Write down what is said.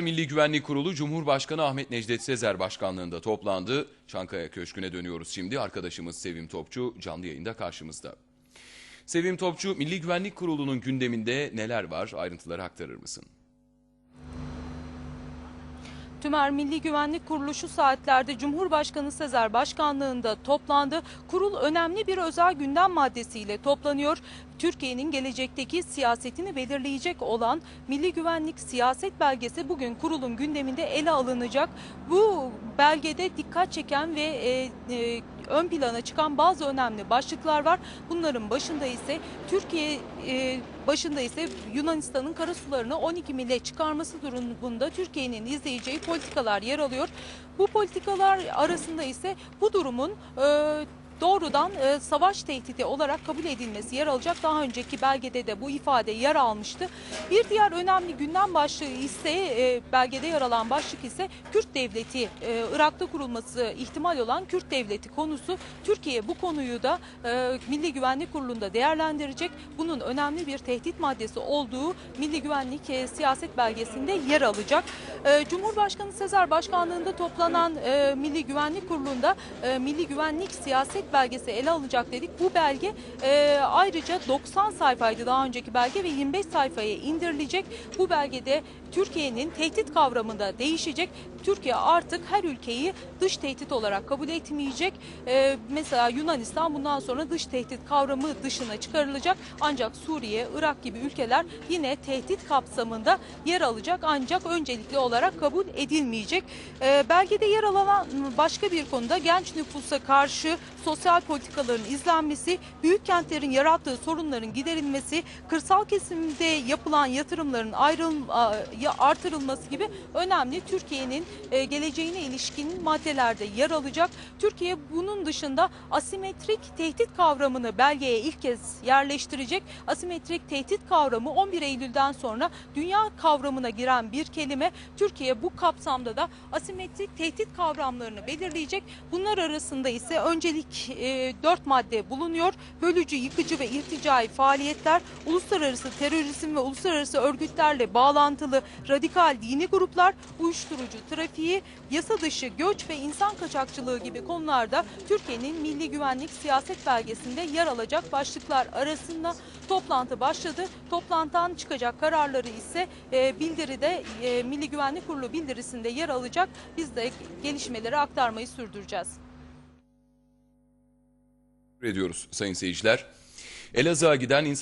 Milli Güvenlik Kurulu Cumhurbaşkanı Ahmet Necdet Sezer başkanlığında toplandı. Çankaya Köşkü'ne dönüyoruz şimdi. Arkadaşımız Sevim Topçu canlı yayında karşımızda. Sevim Topçu, Milli Güvenlik Kurulu'nun gündeminde neler var? Ayrıntıları aktarır mısın? Tümer Milli Güvenlik Kurulu şu saatlerde Cumhurbaşkanı Sezer Başkanlığında toplandı. Kurul önemli bir özel gündem maddesiyle toplanıyor. Türkiye'nin gelecekteki siyasetini belirleyecek olan Milli Güvenlik Siyaset Belgesi bugün kurulun gündeminde ele alınacak. Bu belgede dikkat çeken ve e, e, ön plana çıkan bazı önemli başlıklar var. Bunların başında ise Türkiye e, başında ise Yunanistan'ın karasularını 12 mile çıkarması durumunda Türkiye'nin izleyeceği politikalar yer alıyor. Bu politikalar arasında ise bu durumun e, doğrudan e, savaş tehdidi olarak kabul edilmesi yer alacak. Daha önceki belgede de bu ifade yer almıştı. Bir diğer önemli gündem başlığı ise e, belgede yer alan başlık ise Kürt devleti e, Irak'ta kurulması ihtimal olan Kürt devleti konusu. Türkiye bu konuyu da e, Milli Güvenlik Kurulu'nda değerlendirecek. Bunun önemli bir tehdit maddesi olduğu Milli Güvenlik e, Siyaset Belgesi'nde yer alacak. E, Cumhurbaşkanı Sezer Başkanlığında toplanan e, Milli Güvenlik Kurulu'nda e, Milli Güvenlik Siyaset Belgesi ele alacak dedik. Bu belge e, ayrıca 90 sayfaydı daha önceki belge ve 25 sayfaya indirilecek. Bu belgede Türkiye'nin tehdit kavramında değişecek. Türkiye artık her ülkeyi dış tehdit olarak kabul etmeyecek. E, mesela Yunanistan bundan sonra dış tehdit kavramı dışına çıkarılacak. Ancak Suriye, Irak gibi ülkeler yine tehdit kapsamında yer alacak ancak öncelikli olarak kabul edilmeyecek. E, belgede yer alan başka bir konuda genç nüfusa karşı sosyal politikaların izlenmesi, büyük kentlerin yarattığı sorunların giderilmesi, kırsal kesimde yapılan yatırımların ayrıl, artırılması gibi önemli Türkiye'nin e, geleceğine ilişkin maddelerde yer alacak. Türkiye bunun dışında asimetrik tehdit kavramını belgeye ilk kez yerleştirecek. Asimetrik tehdit kavramı 11 Eylül'den sonra dünya kavramına giren bir kelime. Türkiye bu kapsamda da asimetrik tehdit kavramlarını belirleyecek. Bunlar arasında ise öncelik e, 4 madde bulunuyor. Bölücü, yıkıcı ve irticai faaliyetler, uluslararası terörizm ve uluslararası örgütlerle bağlantılı radikal dini gruplar, uyuşturucu trafiği, yasa dışı göç ve insan kaçakçılığı gibi konularda Türkiye'nin Milli Güvenlik Siyaset Belgesi'nde yer alacak başlıklar arasında toplantı başladı. Toplantıdan çıkacak kararları ise e, bildiride e, Milli Güvenlik Kurulu bildirisinde yer alacak. Biz de gelişmeleri aktarmayı sürdüreceğiz. ediyoruz sayın seyirciler. Elazığ'a giden insan